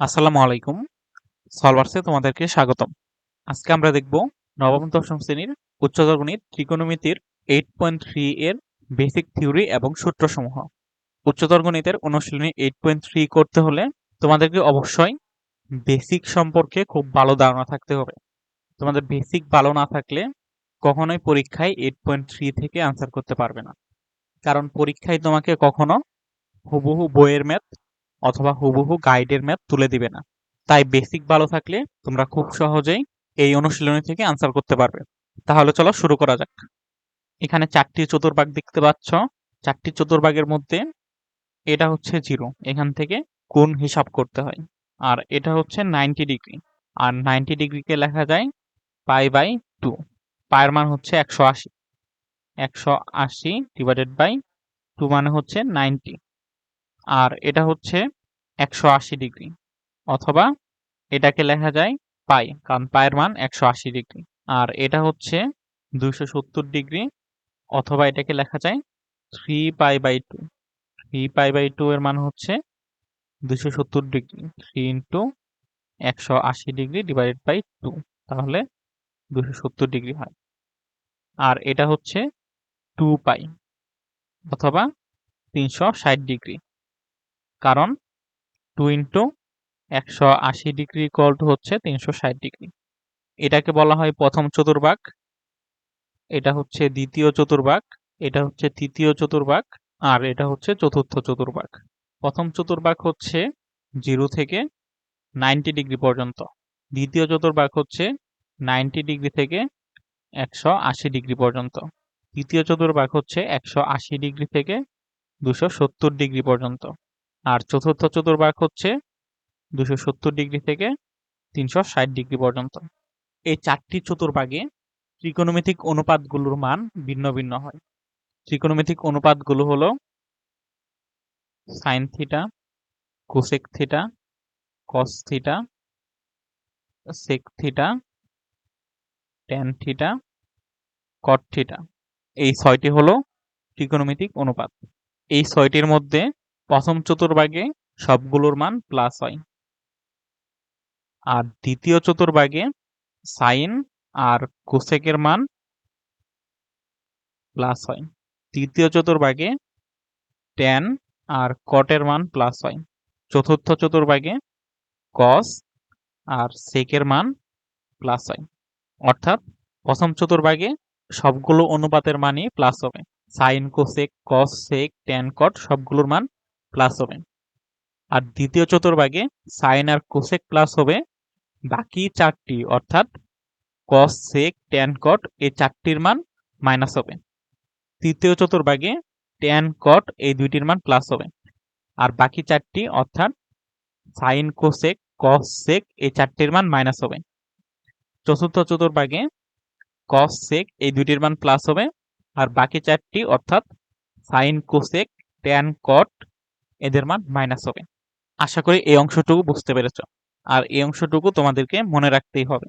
আসসালামু আলাইকুম। সলভার্সে তোমাদেরকে স্বাগতম। আজকে আমরা দেখব নবম দশম শ্রেণির উচ্চতর গণিত ত্রিকোণমিতির এইট পয়েন্ট থ্রি এর বেসিক থিওরি এবং সূত্রসমূহ। উচ্চতর গণিতের অনুশীলনী এইট পয়েন্ট থ্রি করতে হলে তোমাদেরকে অবশ্যই বেসিক সম্পর্কে খুব ভালো ধারণা থাকতে হবে। তোমাদের বেসিক ভালো না থাকলে কখনোই পরীক্ষায় এইট পয়েন্ট থ্রি থেকে আনসার করতে পারবে না। কারণ পরীক্ষায় তোমাকে কখনো হুবহু বইয়ের ম্যাথ অথবা হুবহু গাইডের ম্যাথ তুলে দিবে না। তাই বেসিক ভালো থাকলে তোমরা খুব সহজেই এই অনুশীলনী থেকে আনসার করতে পারবে। তাহলে চলো শুরু করা যাক। এখানে চারটি চতুর্ভাগ দেখতে পাচ্ছ। চারটি চতুর্ভাগের মধ্যে এটা হচ্ছে জিরো এখান থেকে কোন হিসাব করতে হয়। আর এটা হচ্ছে নাইনটি ডিগ্রি আর নাইনটি ডিগ্রিকে লেখা যায় পাই বাই টু পায়ের মান হচ্ছে একশো আশি। একশো আশি ডিভাইডেড বাই টু মানে হচ্ছে নাইনটি আর এটা হচ্ছে একশো আশি ডিগ্রি, অথবা এটাকে লেখা যায় পাই, কারণ পায়ের মান একশো আশি ডিগ্রি। আর এটা হচ্ছে দুইশো সত্তর ডিগ্রি, অথবা এটাকে লেখা যায় three pi by two. Three pi by two এর মান হচ্ছে দুইশো সত্তর ডিগ্রি, থ্রি ইন্টু একশো আশি ডিগ্রি ডিভাইডেড বাই টু, তাহলে দুশো সত্তর ডিগ্রি হয়। আর এটা হচ্ছে টু পাই, অথবা তিনশো ষাট ডিগ্রি। কারণ টু ইন্টু একশো আশি ডিগ্রি ইকুয়াল টু হচ্ছে তিনশো ষাট ডিগ্রি। এটাকে বলা হয় প্রথম চতুর্ভাগ, এটা হচ্ছে দ্বিতীয় চতুর্ভাগ, এটা হচ্ছে তৃতীয় চতুর্ভাগ, আর এটা হচ্ছে চতুর্থ চতুর্ভাগ। প্রথম চতুর্ভাগ হচ্ছে জিরো থেকে নাইনটি ডিগ্রি পর্যন্ত, দ্বিতীয় চতুর্ভাগ হচ্ছে নাইনটি ডিগ্রি থেকে একশো আশি ডিগ্রি পর্যন্ত, তৃতীয় চতুর্ভাগ হচ্ছে একশো আশি ডিগ্রি থেকে দুশো সত্তর ডিগ্রি পর্যন্ত। আর চতুর্থ চতুর্ভাগ হচ্ছে দুশো সত্তর ডিগ্রি থেকে তিনশো ষাট ডিগ্রি পর্যন্ত। এই চারটি চতুর্ভাগে ত্রিকোণমিতিক অনুপাতগুলোর মান ভিন্ন ভিন্ন হয়। ত্রিকোণমিতিক অনুপাতগুলো হলো sine theta, cosec theta, cos theta, sec theta, tan theta, cot theta. এই ছয়টি হলো ত্রিকোণমিতিক অনুপাত। এই ছয়টির মধ্যে প্রথম চতুর্ভাগে সবগুলোর মান প্লাস হয়। আর দ্বিতীয় চতুর্ভাগে সাইন আর কোসেকের মান প্লাস হয়। তৃতীয় চতুর্ভাগে ট্যান আর কটের মান প্লাস হয়। চতুর্থ চতুর্ভাগে কস আর সেকের মান প্লাস হয়। অর্থাৎ প্রথম চতুর্ভাগে সবগুলো অনুপাতের মানই প্লাস হবে। Sine cosec cos sec tan cot সবগুলোর মান প্লাস হবে। আর দ্বিতীয় চতুর্ভাগে সাইন আর কোসেক প্লাস হবে বাকি চারটি, অর্থাৎ কস সেক ট্যান কট এই চারটির মান মাইনাস হবে। তৃতীয় চতুর্ভাগে ট্যান কট এই দুইটির মান প্লাস হবে। আর বাকি চারটি, অর্থাৎ সাইন কোসেক কস সেক এই চারটির মান মাইনাস হবে। চতুর্থ চতুর্ভাগে কস সেক এই দুইটির মান প্লাস হবে। আর বাকি চারটি, অর্থাৎ সাইন কোসেক ট্যান কট এদের মান মাইনাস হবে। আশা করি এই অংশটুকু বুঝতে পেরেছ। আর এই অংশটুকু তোমাদেরকে মনে রাখতেই হবে।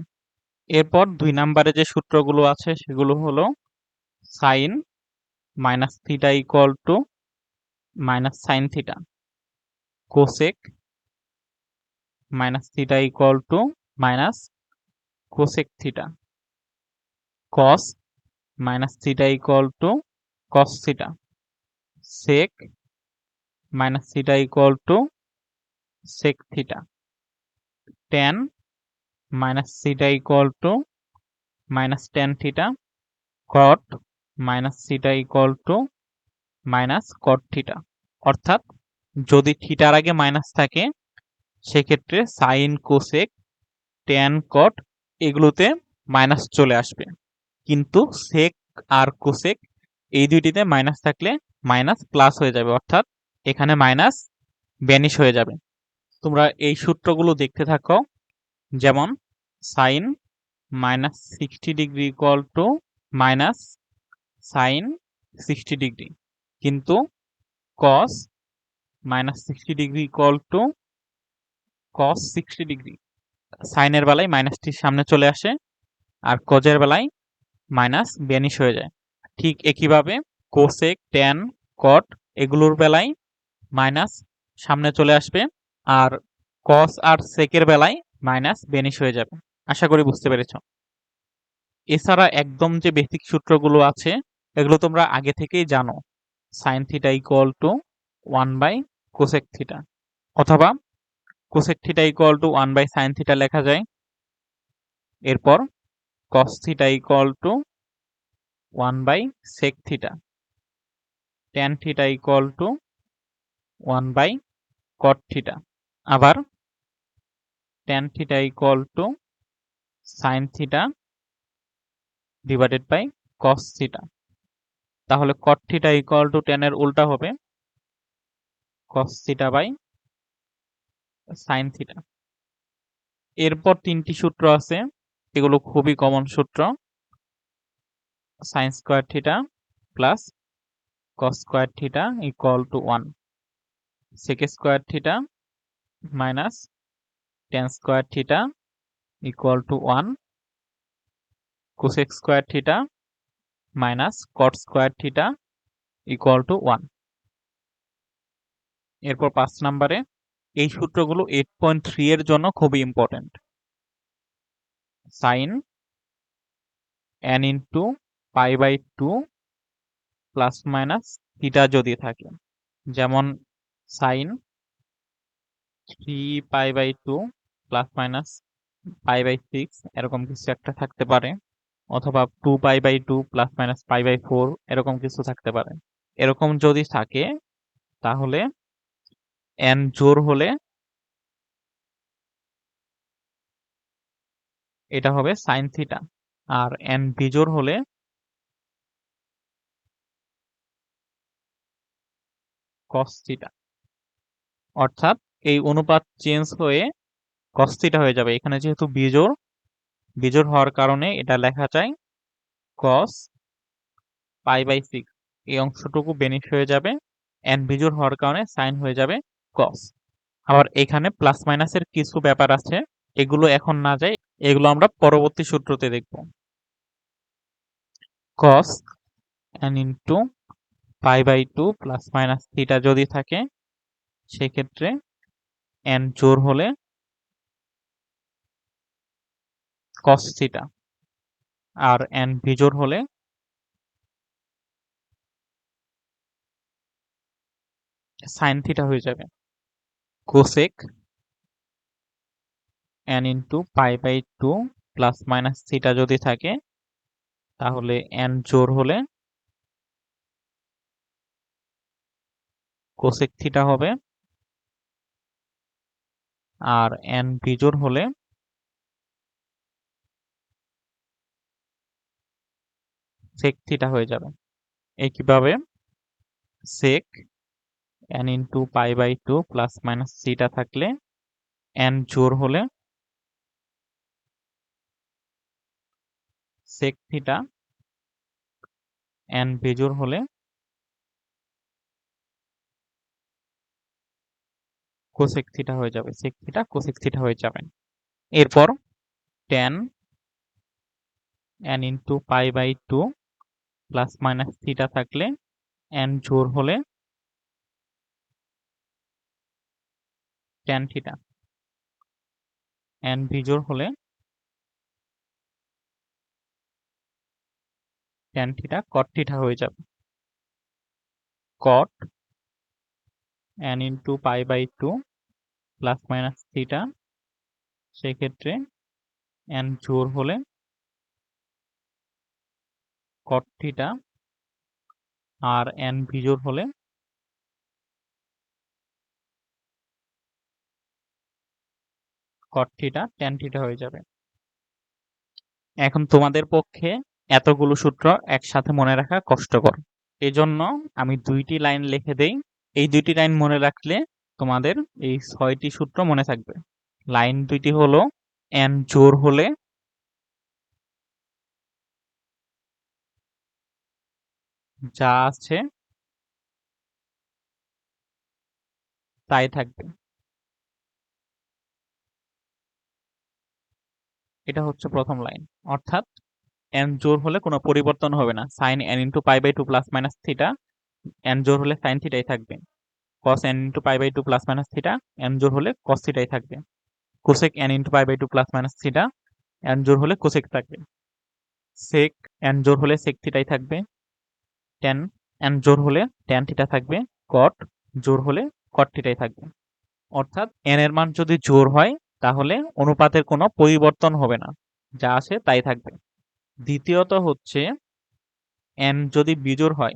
এরপর দুই নাম্বারে যে সূত্রগুলো আছে সেগুলো হলো sine minus theta equal to minus sine theta cosec minus theta equal to minus cosec theta cos minus theta equal to cos theta sec minus theta equal to sec theta. Tan minus theta equal to minus tan theta cot minus theta equal to minus cot theta. অর্থাৎ যদি থিটার আগে minus থাকে, সেক্ষেত্রে sign cosec tan কট এগুলোতে minus চলে আসবে। কিন্তু সেক আর কোসেক এই দুইটিতে মাইনাস থাকলে মাইনাস প্লাস হয়ে যাবে। অর্থাৎ এখানে মাইনাস ব্যানিশ হয়ে যাবে। তোমরা এই সূত্রগুলো দেখতে থাকো। যেমন sine minus sixty degree equal to minus sine sixty degree কিন্তু cos minus sixty degree equal to cos sixty degree সাইনের বেলায় মাইনাসটির সামনে চলে আসে আর কজের বেলায় মাইনাস ব্যানিশ হয়ে যায়। ঠিক একইভাবে কোসেক ট্যান কট এগুলোর বেলায় মাইনাস সামনে চলে আসবে আর কস আর সেকের বেলায় মাইনাস বেনিশ হয়ে যাবে। আশা করি বুঝতে পেরেছ। এছাড়া একদম যে বেসিক সূত্রগুলো আছে, এগুলো তোমরা আগে থেকেই জানো। Sine theta equal to one by cosec theta অথবা cosec theta equal to one by sine theta লেখা যায়। এরপর cos theta equal to one by sec theta tan theta equal to one by cot theta আবার tan theta equal to sine theta divided by cos theta তাহলে cot theta equal to টেনের উল্টা হবে cos theta by sine theta এরপর তিনটি সূত্র আছে, এগুলো খুবই কমন সূত্র sine square theta plus cos square theta equal to one sec square theta minus tan square theta equal to one cosec square theta minus cot square theta equal to one এরপর পাঁচ নম্বরে, এই সূত্রগুলো eight point three এর জন্য খুবই important sine n into pi by two plus minus theta যদি থাকে, যেমন sine three pi by two plus minus pi by six এরকম কিছু একটা থাকতে পারে, অথবা two pi by two plus minus pi by four এরকম কিছু থাকতে পারে। এরকম যদি থাকে, তাহলে এন জোর হলে এটা হবে সাইন থিটা আর এন বিজোর হলে কস থিটা অর্থাৎ এই অনুপাত চেঞ্জ হয়ে কস থিটা হয়ে যাবে। এখানে যেহেতু বিজোড় বিজোড় হওয়ার কারণে এটা লেখা যায় কস পাই বাই সিক্স এই অংশটুকু বেনিফ হয়ে যাবে এন বিজোড় হওয়ার কারণে সাইন হয়ে যাবে কস আবার এখানে প্লাস মাইনাসের কিছু ব্যাপার আছে, এগুলো এখন না যায়, এগুলো আমরা পরবর্তী সূত্রতে দেখব। Cos n into pi by two plus minus theta যদি থাকে সেক্ষেত্রে এন জোর হলে কস আর এন বিজোর হলে সাইন থিটা হয়ে যাবে। Cosec n into pi by two plus minus theta যদি থাকে, তাহলে এন জোর হলে কোসেক থিটা হবে। আর এন বিজোর হলে সেক থিটা হয়ে যাবে। একইভাবে sec n into pi by two plus minus theta থাকলে এন জোর হলে সেক থিটা এন বেজোর হলে কোসেক থিটা হয়ে যাবে সেক থিটা কোসেক থিটা হয়ে যাবে। এরপর tan n into pi by two plus minus theta থাকলে এন জোর হলে ট্যান থিটা এন বিজোর হলে ট্যান থিটা কট থিটা হয়ে যাবে। Cot n into pi by two plus minus theta সেক্ষেত্রে এন জোর হলে কট থিটা আর এন বিজোর হলে কট থিটা ট্যান থিটা হয়ে যাবে। এখন তোমাদের পক্ষে এতগুলো সূত্র একসাথে মনে রাখা কষ্টকর। এজন্য আমি দুইটি লাইন লিখে দেই। এই দুইটি লাইন মনে রাখলে তোমাদের এই ছয়টি সূত্র মনে থাকবে। লাইন দুইটি হলো এন জোর হলে যা আছে তাই থাকবে। এটা হচ্ছে প্রথম লাইন অর্থাৎ এন জোর হলে কোনো পরিবর্তন হবে না। Sine n into pi by two plus minus theta n জোর হলে সাইন থিটাই থাকবে। Cos n into pi by two plus minus theta n জোর হলে কস থিটাই থাকবে। Cosec n into pi by two plus minus theta n জোর হলে কোসেক থাকবে। সেক এন জোর হলে সেক থিটাই থাকবে। টেন এন জোর হলে ট্যান থিটা থাকবে। কট জোর হলে কট থিটাই থাকবে। অর্থাৎ এন এর মান যদি জোর হয়, তাহলে অনুপাতের কোনো পরিবর্তন হবে না। যা আছে তাই থাকবে। দ্বিতীয়ত হচ্ছে এন যদি বিজোড় হয়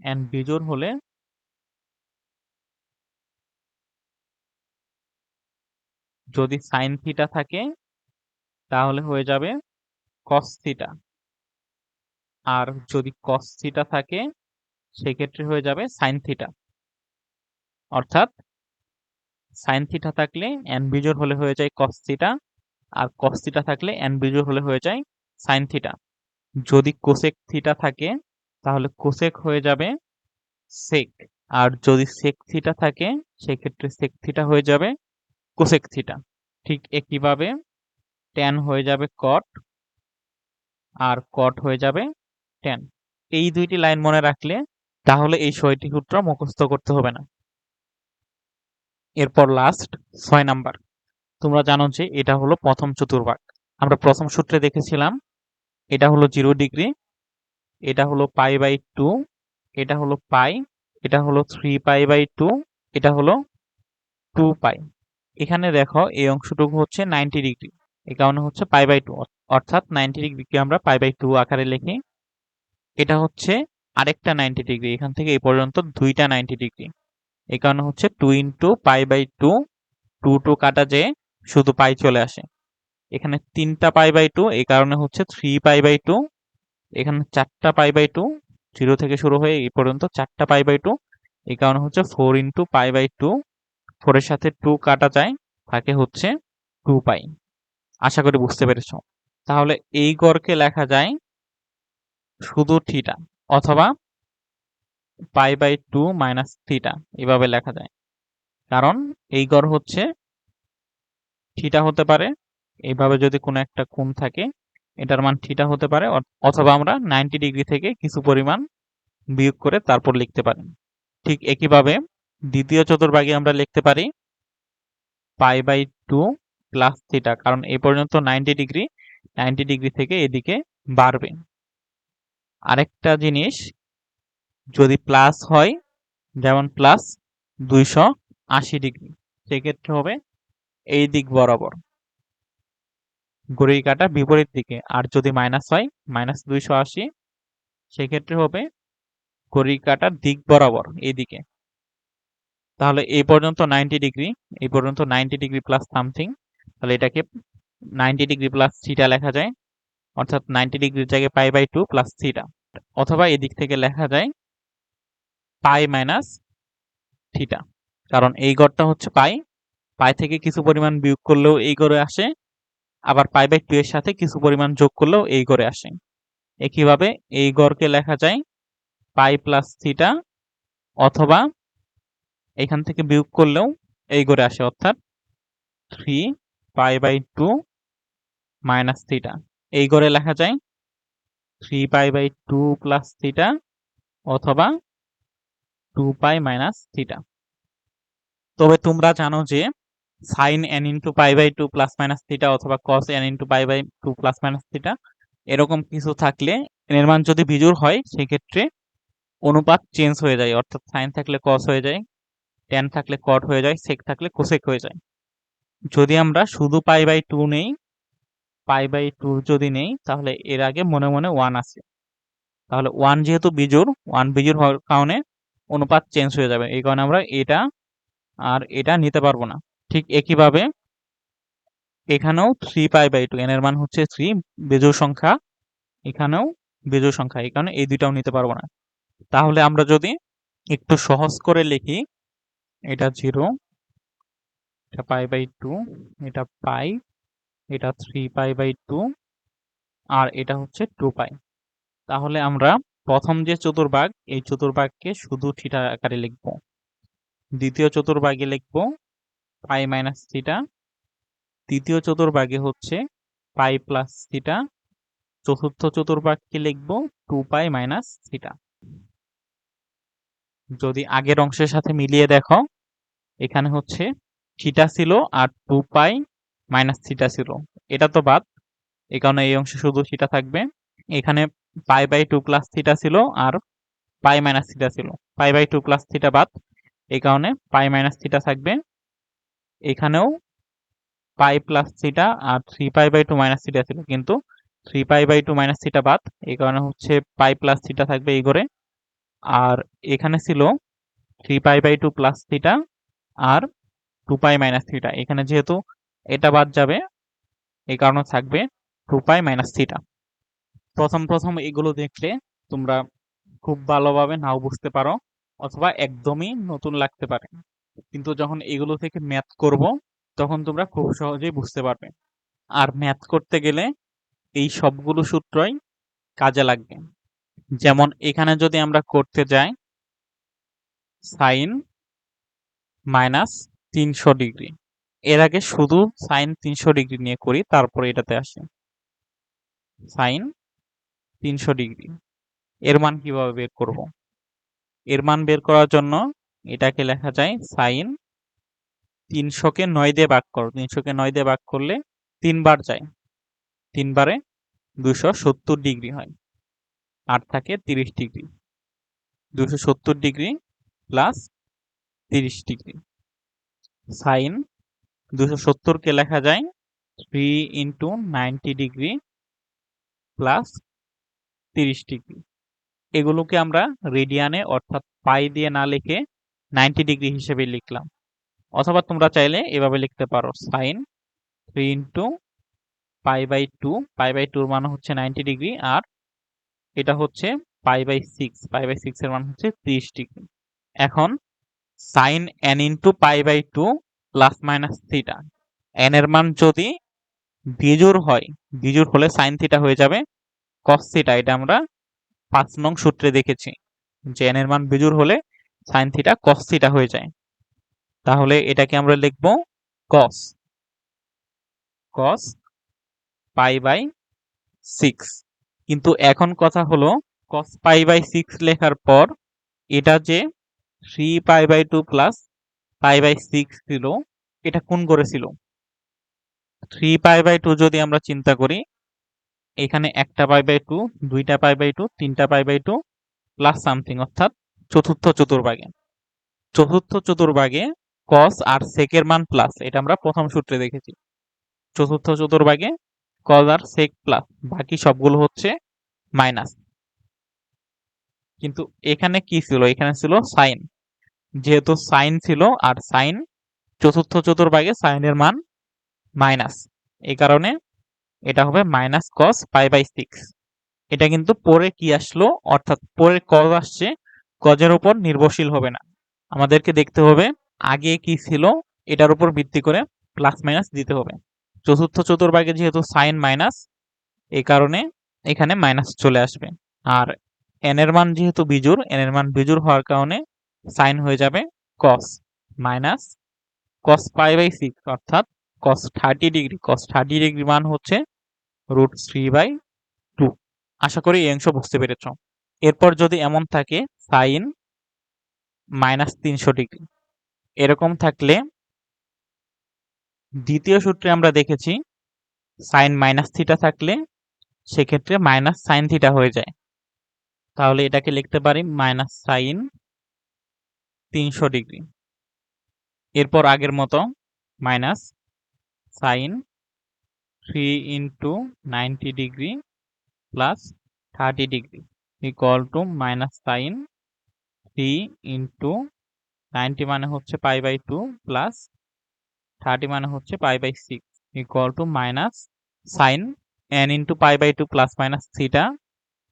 এন বিজোড় হলে যদি সাইন থিটা থাকে, তাহলে হয়ে যাবে কস থিটা আর যদি কস থিটা থাকে, সেক্ষেত্রে হয়ে যাবে সাইন থিটা অর্থাৎ সাইন থিটা থাকলে এন বিজোড় হলে হয়ে যায় কস থিটা আর কস থিটা থাকলে এন বিজোড় হলে হয়ে যায় সাইন থিটা যদি কোসেক থিটা থাকে তাহলে কোসেক হয়ে যাবে সেক আর যদি সেক থিটা থাকে, সেক্ষেত্রে সেক থিটা হয়ে যাবে কোসেক থিটা ঠিক একইভাবে ট্যান হয়ে যাবে কট আর কট হয়ে যাবে ট্যান এই দুইটি লাইন মনে রাখলে তাহলে এই ছয়টি সূত্র মুখস্থ করতে হবে না। এরপর লাস্ট ছয় নাম্বার তোমরা জানো যে এটা হলো প্রথম চতুর্ভাগ। আমরা প্রথম সূত্রে দেখেছিলাম, এটা হলো জিরো ডিগ্রি এটা হলো পাই বাই টু, এটা হলো পাই, এটা হলো থ্রি পাই বাই টু, এটা হলো টু পাই। এখানে দেখো এই অংশটুকু হচ্ছে নাইনটি ডিগ্রি, এই কারণে হচ্ছে পাই বাই টু, অর্থাৎ নাইনটি ডিগ্রিকে আমরা পাই বাই টু আকারে লিখি। এটা হচ্ছে আরেকটা নাইনটি ডিগ্রি, এখান থেকে এই পর্যন্ত দুইটা নাইনটি ডিগ্রি। এই কারণে হচ্ছে two into pi by two two two কাটা যে শুধু পাই চলে আসে। এখানে তিনটা পাই বাই টু, এই কারণে হচ্ছে থ্রি পাই বাই টু এখানে চারটা পাই বাই টু, জিরো থেকে শুরু হয়ে এই পর্যন্ত চারটা পাই বাই টু। এই কারণে হচ্ছে four into pi by two. ফোরের সাথে টু কাটা যায়, থাকে হচ্ছে টু পাই। আশা করি বুঝতে পেরেছ। তাহলে এই গড়কে লেখা যায় শুধু থিটা অথবা pi by two minus theta এভাবে লেখা যায়। কারণ এই গড় হচ্ছে থিটা হতে পারে। এইভাবে যদি কোনো একটা কোণ থাকে এটার মান থিটা হতে পারে অথবা আমরা নাইনটি ডিগ্রি থেকে কিছু পরিমাণ বিয়োগ করে তারপর লিখতে পারি ঠিক একইভাবে দ্বিতীয় চতুর্ভাগে আমরা লিখতে পারি pi by two plus theta কারণ এই পর্যন্ত নাইনটি ডিগ্রি নাইনটি ডিগ্রি থেকে এদিকে বাড়বে। আরেকটা জিনিস, যদি প্লাস হয়, যেমন প্লাস দুইশো আশি ডিগ্রি সেক্ষেত্রে হবে এই দিক বরাবর। ঘড়ির কাটা বিপরীত দিকে। আর যদি মাইনাস হয় মাইনাস দুইশো আশি, সেক্ষেত্রে হবে ঘড়ির কাটার দিক বরাবর এই দিকে তাহলে এই পর্যন্ত নাইনটি ডিগ্রি এই পর্যন্ত নাইনটি ডিগ্রি প্লাস সামথিং তাহলে এটাকে নাইনটি ডিগ্রি প্লাস থিটা লেখা যায়। অর্থাৎ নাইনটি ডিগ্রির জায়গায় pi by two plus theta অথবা এদিক থেকে লেখা যায় পাই মাইনাস থিটা কারণ এই গড়টা হচ্ছে পাই পাই থেকে কিছু পরিমাণ বিয়োগ করলেও এই গড়ে আসে। আবার পাই বাই টু এর সাথে কিছু পরিমাণ যোগ করলেও এই গড়ে আসে। একইভাবে এই গড়কে লেখা যায় পাই প্লাস থিটা অথবা এখান থেকে বিয়োগ করলেও এই গড়ে আসে, অর্থাৎ three pi by two minus theta এই গড়ে লেখা যায় three pi by two plus theta অথবা টু পাই মাইনাস থিটা তবে তোমরা জানো যে sine n into pi by two plus minus theta অথবা cos n into pi by two plus minus theta এরকম কিছু থাকলে এর মান যদি বিজুর হয়, সেক্ষেত্রে অনুপাত চেঞ্জ হয়ে যায়। অর্থাৎ সাইন থাকলে কস হয়ে যায় টেন থাকলে কট হয়ে যায় সেক থাকলে কোসেক হয়ে যায়। যদি আমরা শুধু পাই বাই টু নেই পাই বাই টু যদি নেই, তাহলে এর আগে মনে মনে ওয়ান আছে। তাহলে ওয়ান যেহেতু বিজুর ওয়ান বিজুর হওয়ার কারণে অনুপাত চেঞ্জ হয়ে যাবে। এই কারণে আমরা এটা আর এটা নিতে পারব না। ঠিক একইভাবে এখানেও three pi by two n এর মান হচ্ছে থ্রি বেজোর সংখ্যা, এখানেও বেজোর সংখ্যা কারণে এই দুইটাও নিতে পারব না। তাহলে আমরা যদি একটু সহজ করে লিখি, এটা জিরো এটা পাই বাই টু এটা পাই, এটা থ্রি পাই বাই টু আর এটা হচ্ছে টু পাই। তাহলে আমরা প্রথম যে চতুর্ভাগ, এই চতুর্ভাগকে শুধু থিটা আকারে লিখব। দ্বিতীয় চতুর্ভাগে লিখব পাই মাইনাস থিটা। তৃতীয় চতুর্ভাগে হচ্ছে পাই প্লাস থিটা। চতুর্থ চতুর্ভাগকে লিখব টু পাই মাইনাস থিটা। যদি আগের অংশের সাথে মিলিয়ে দেখো, এখানে হচ্ছে থিটা ছিল আর টু পাই মাইনাস থিটা ছিল। এটা তো বাদ কারণে এই অংশে শুধু থিটা থাকবে। এখানে pi by two plus theta ছিল আর পাই মাইনাস থিটা ছিল। Pi by two plus theta বাদ এই কারণে পাই মাইনাস থিটা থাকবে। এখানেও pi plus theta R three pi by two minus theta ছিল, কিন্তু three pi by two minus theta বাদ, এই কারণে হচ্ছে পাই প্লাস থিটা থাকবে এই করে আর এখানে ছিল three pi by two plus theta R two pi minus theta. এখানে যেহেতু এটা বাদ যাবে, এই কারণে থাকবে টু পাই মাইনাস থিটা। প্রথম প্রথম এগুলো দেখলে তোমরা খুব ভালোভাবে নাও বুঝতে পারো, অথবা একদমই নতুন লাগতে পারে। কিন্তু যখন এগুলো থেকে ম্যাথ করব, তখন তোমরা খুব সহজেই বুঝতে পারবে। আর ম্যাথ করতে গেলে এই সবগুলো সূত্রই কাজে লাগবে। যেমন এখানে যদি আমরা করতে যাই সাইন মাইনাস তিনশো ডিগ্রি। এর আগে শুধু সাইন তিনশো ডিগ্রি নিয়ে করি, তারপরে এটাতে আসি। সাইন তিনশো ডিগ্রি। এর মান কীভাবে বের করব? এর মান বের করার জন্য এটাকে লেখা যায় সাইন তিনশোকে নয় দিয়ে ভাগ করো। তিনশোকে নয় দিয়ে ভাগ করলে তিনবার যায়। তিনবারে দুশো সত্তর ডিগ্রি হয়। আর থাকে তিরিশ ডিগ্রি। দুশো সত্তর ডিগ্রি প্লাস তিরিশ ডিগ্রি। সাইন দুশো সত্তরকে লেখা যায় three into ninety degree plus তিরিশ ডিগ্রি। এগুলোকে আমরা রেডিয়ানে অর্থাৎ পাই দিয়ে না লিখে নাইনটি ডিগ্রি হিসেবে লিখলাম। অথবা তোমরা চাইলে এভাবে লিখতে পারো sine three into pi by two pi by টুর মান হচ্ছে নাইনটি ডিগ্রি আর এটা হচ্ছে pi by six pi by six এর মান হচ্ছে ত্রিশ ডিগ্রি। এখন sine n into pi by two plus minus theta n এর মান যদি বিজুর হয় বিজুর হলে সাইন থিটা হয়ে যাবে কস থিটা এটা আমরা পাঁচ নং সূত্রে দেখেছি। যে এন এর মান বিজুর হলে সাইন থিটা কস থিটা হয়ে যায়। তাহলে এটাকে আমরা লিখব কস কস পাই বাই সিক্স কিন্তু এখন কথা হলো কস পাই বাই সিক্স লেখার পর এটা যে three pi by two plus pi by six ছিল, এটা কোন করেছিল থ্রি পাই বাই টু যদি আমরা চিন্তা করি, এখানে একটা পাই বাই টু দুইটা পাই বাই টু তিনটা pi by two plus something অর্থাৎ চতুর্থ চতুর্ভাগে। চতুর্থ চতুর্ভাগে কস আর সেকের মান প্লাস এটা আমরা প্রথম সূত্রে দেখেছি। চতুর্থ চতুর্ভাগে কস আর সেক প্লাস বাকি সবগুলো হচ্ছে মাইনাস কিন্তু এখানে কি ছিল? এখানে ছিল সাইন যেহেতু সাইন ছিল আর সাইন চতুর্থ চতুর্ভাগে সাইনের মান মাইনাস এই কারণে এটা হবে minus cos pi by six এটা কিন্তু পরে কি আসলো? অর্থাৎ পরে কজ আসছে কজের উপর নির্ভরশীল হবে না। আমাদেরকে দেখতে হবে আগে কি ছিল, এটার উপর ভিত্তি করে প্লাস মাইনাস দিতে হবে। চতুর্থ চতুর্ভাগে যেহেতু সাইন মাইনাস এই কারণে এখানে মাইনাস চলে আসবে। আর এন এর মান যেহেতু বিজুর এন এর মান বিজুর হওয়ার কারণে সাইন হয়ে যাবে cos minus cos pi by six অর্থাৎ cos thirty degree cos thirty degree মান হচ্ছে রুট থ্রি বাই টু আশা করি এই অংশ বুঝতে পেরেছ। এরপর যদি এমন থাকে সাইন মাইনাস তিনশো ডিগ্রি। এরকম থাকলে দ্বিতীয় সূত্রে আমরা দেখেছি সাইন মাইনাস থিটা থাকলে সেক্ষেত্রে মাইনাস সাইন থিটা হয়ে যায়। তাহলে এটাকে লিখতে পারি মাইনাস সাইন তিনশো ডিগ্রি। এরপর আগের মতো minus sine three into ninety degree plus thirty degree. Equal to minus sine three into ninety মানে হচ্ছে pi by two plus thirty মানে হচ্ছে pi by six equal to minus sine n into pi by two plus minus থ্রিটা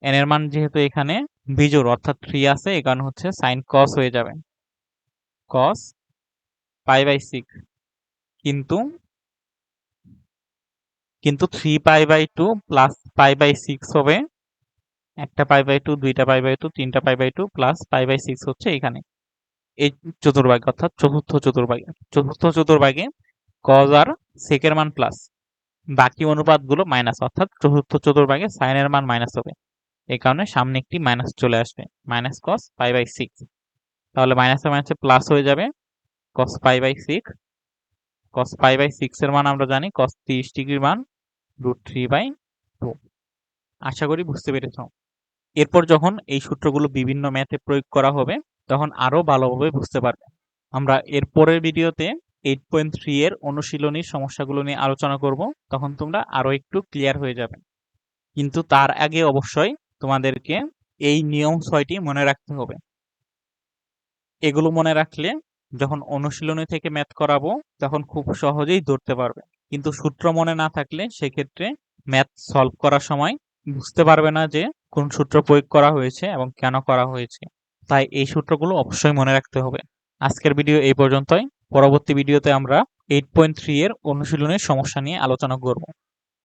n এর মান যেহেতু এখানে বিজোর অর্থাৎ থ্রি আছে এই কারণে হচ্ছে সাইন কস হয়ে যাবে। কস পাই বাই সিক্স কিন্তু কিন্তু three pi by two plus pi by six হবে একটা পাই বাই টু, দুইটা পাই বাই টু, তিনটা pi by two plus pi by six হচ্ছে এখানে। এই চতুর্ভাগে অর্থাৎ চতুর্থ চতুর্ভাগে। চতুর্থ চতুর্ভাগে কজ আর সেকের মান প্লাস বাকি অনুপাতগুলো মাইনাস অর্থাৎ চতুর্থ চতুর্ভাগে সাইনের মান মাইনাস হবে। এই কারণে সামনে একটি মাইনাস চলে আসবে। Minus cos pi by six তাহলে মাইনাসে মাইনাসে প্লাস হয়ে যাবে। Cos pi by six cos pi by six এর মান আমরা জানি কস তিরিশ ডিগ্রির মান রুট থ্রি বাই টু আশা করি বুঝতে পেরেছ। এরপর যখন এই সূত্রগুলো বিভিন্ন ম্যাথে প্রয়োগ করা হবে, তখন আরও ভালোভাবে বুঝতে পারবে। আমরা এর পরের ভিডিওতে এইট পয়েন্ট থ্রি এর অনুশীলনী সমস্যাগুলো নিয়ে আলোচনা করব, তখন তোমরা আরও একটু ক্লিয়ার হয়ে যাবে। কিন্তু তার আগে অবশ্যই তোমাদেরকে এই নিয়ম ছয়টি মনে রাখতে হবে। এগুলো মনে রাখলে যখন অনুশীলনী থেকে ম্যাথ করাবো, তখন খুব সহজেই ধরতে পারবে। কিন্তু সূত্র মনে না থাকলে সেক্ষেত্রে ম্যাথ সলভ করার সময় বুঝতে পারবে না যে কোন সূত্র প্রয়োগ করা হয়েছে এবং কেন করা হয়েছে। তাই এই সূত্রগুলো অবশ্যই মনে রাখতে হবে। আজকের ভিডিও এই পর্যন্তই। পরবর্তী ভিডিওতে আমরা এইট পয়েন্ট থ্রি এর অনুশীলনের সমস্যা নিয়ে আলোচনা করব।